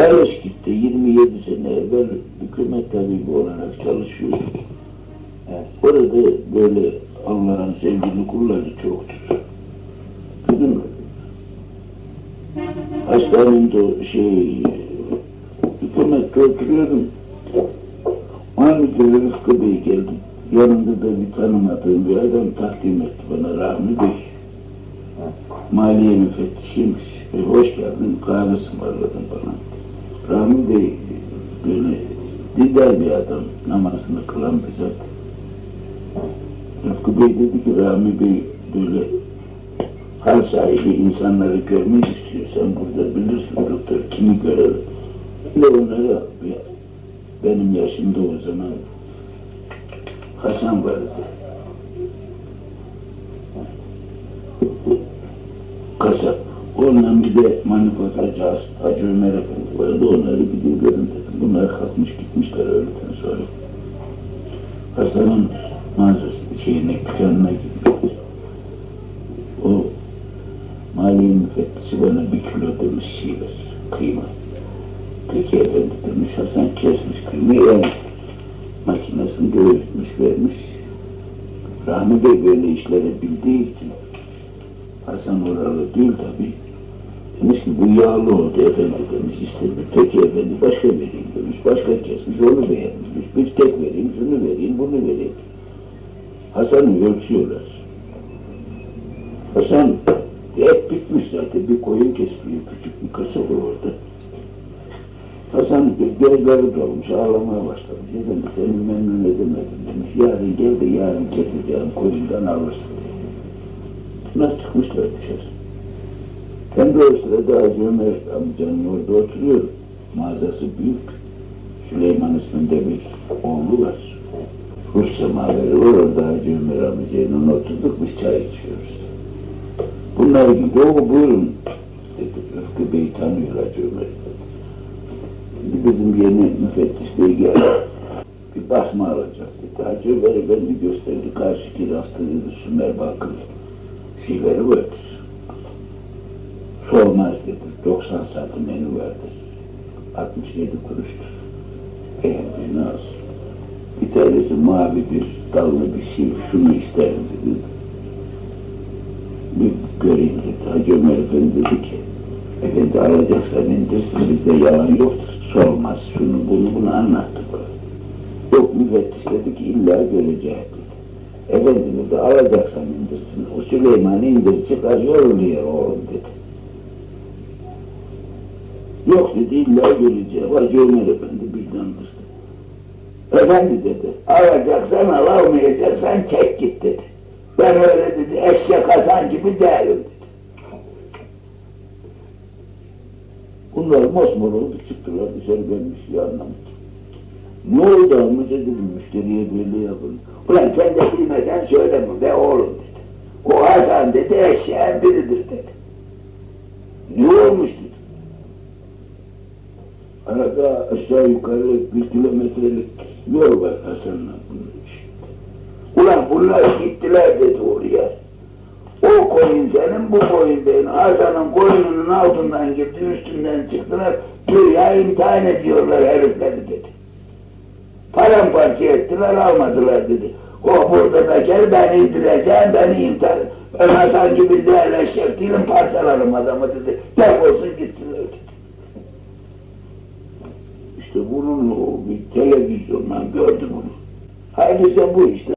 Hareşkit'te 27 sene evvel hükümet tabibi olarak çalışıyordum. Evet. Orada böyle Allah'ın sevgili kulları çoktur. Bugün hastanemde şey hükümette oturuyordum. Aynı köye Rıfkı Bey geldim. Yanında da bir tanımadığım bir adam takdim etti bana Rahmi Bey. Maliye müfettişiymiş. E, hoş geldin, kahve ısmarladım bana. Rahmi Bey böyle dindar bir adam, namazını kılan bir zat. Rıfkı Bey dedi ki Rahmi Bey böyle hal sahibi insanları görmek istiyorsan burada bilirsin doktor kimi görelim. De onlara benim yaşımda o zaman Hasan vardı. Kasap. Onunla bir de manifaturacı Has- Hacı Ömer Efendi. Onları gün görün dedim. Bunlar kalkmış gitmişler öğleden sonra. Hasan'ın mağazası şeyine, dükkanına gitmiş. O maliye müfettişi bana bir kilo demiş şey ver, kıyma. Peki efendi demiş, Hasan kesmiş kıymayı, el makinesini öğütmüş, vermiş. Rahmi Bey böyle işleri bildiği için, Hasan oralı değil tabi. Demiş ki bu yağlı oldu efendi demiş, işte bir peki efendi başka vereyim demiş, başka kesmiş, onu beğenmiş, bir tek vereyim, şunu vereyim, bunu vereyim. Hasan'ı ölçüyorlar. Hasan et bitmiş zaten bir koyun kesiliyor küçük bir kasaba orada. Hasan gözleri dolmuş ağlamaya başlamış. Efendi seni memnun edemedim demiş. Yarın gel de yarın keseceğim koyundan alırsın. Bunlar çıkmışlar dışarı. Ben de o sırada Hacı Ömer amcanın orada oturuyorum. Mağazası büyük. Süleyman isminde bir oğlu var. Rus semaveri var orada Hacı Ömer amcanın oturduk biz çay içiyoruz. Bunlar gibi o buyurun dedi. Rıfkı Bey tanıyor Hacı Ömer'i. Şimdi bizim yeni müfettiş bey geldi. Bir basma alacak dedi. Hacı Ömer'i beni gösterdi. Karşıki rafta dedi Sümer Bakır şeyleri vardır. Sormaz dedi. 90 santim menü vardır. 67 kuruştur. Beğendiğini alsın. Bir tanesi mavi bir dallı bir şey. Şunu isterim dedi. Bir göreyim dedi. Hacı Ömer Efendi dedi ki Efendi alacaksan indirsin bizde yalan yoktur. Sormaz şunu bunu bunu anlattı bana. Yok müfettiş dedi ki illa göreceğim dedi. Efendi dedi alacaksan indirsin. O Süleyman'ı indir çıkar yoruluyor oğlum dedi. Yok dedi illa göreceğim. Hacı Ömer Efendi birden kızdı. Efendi dedi alacaksan al almayacaksan çek git dedi. Ben öyle dedi eşek Hasan gibi değilim dedi. Bunlar mosmor oldu çıktılar dışarı ben bir şey anlamadım. Ne oldu amca dedim müşteriye böyle yapın. Ulan sen de bilmeden söyleme be oğlum dedi. O Hasan dedi eşeğin biridir dedi. Ne olmuş. Arada aşağı yukarı bir kilometrelik yol var Hasan'la bunun için. Ulan bunlar gittiler dedi oraya. O koyun senin, bu koyun benim. Hasan'ın koyununun altından girdi, üstünden çıktılar. Dünya imtihan ediyorlar herifleri dedi. Paramparça ettiler, almadılar dedi. O burada bekar, ben indireceğim, beni imtihan. Ben Hasan gibi değerleşecek değilim, parçalarım adamı dedi. Defolsun gitsinler dedi. İşte bunun o bir televizyondan gördüm onu. Hadise bu işte.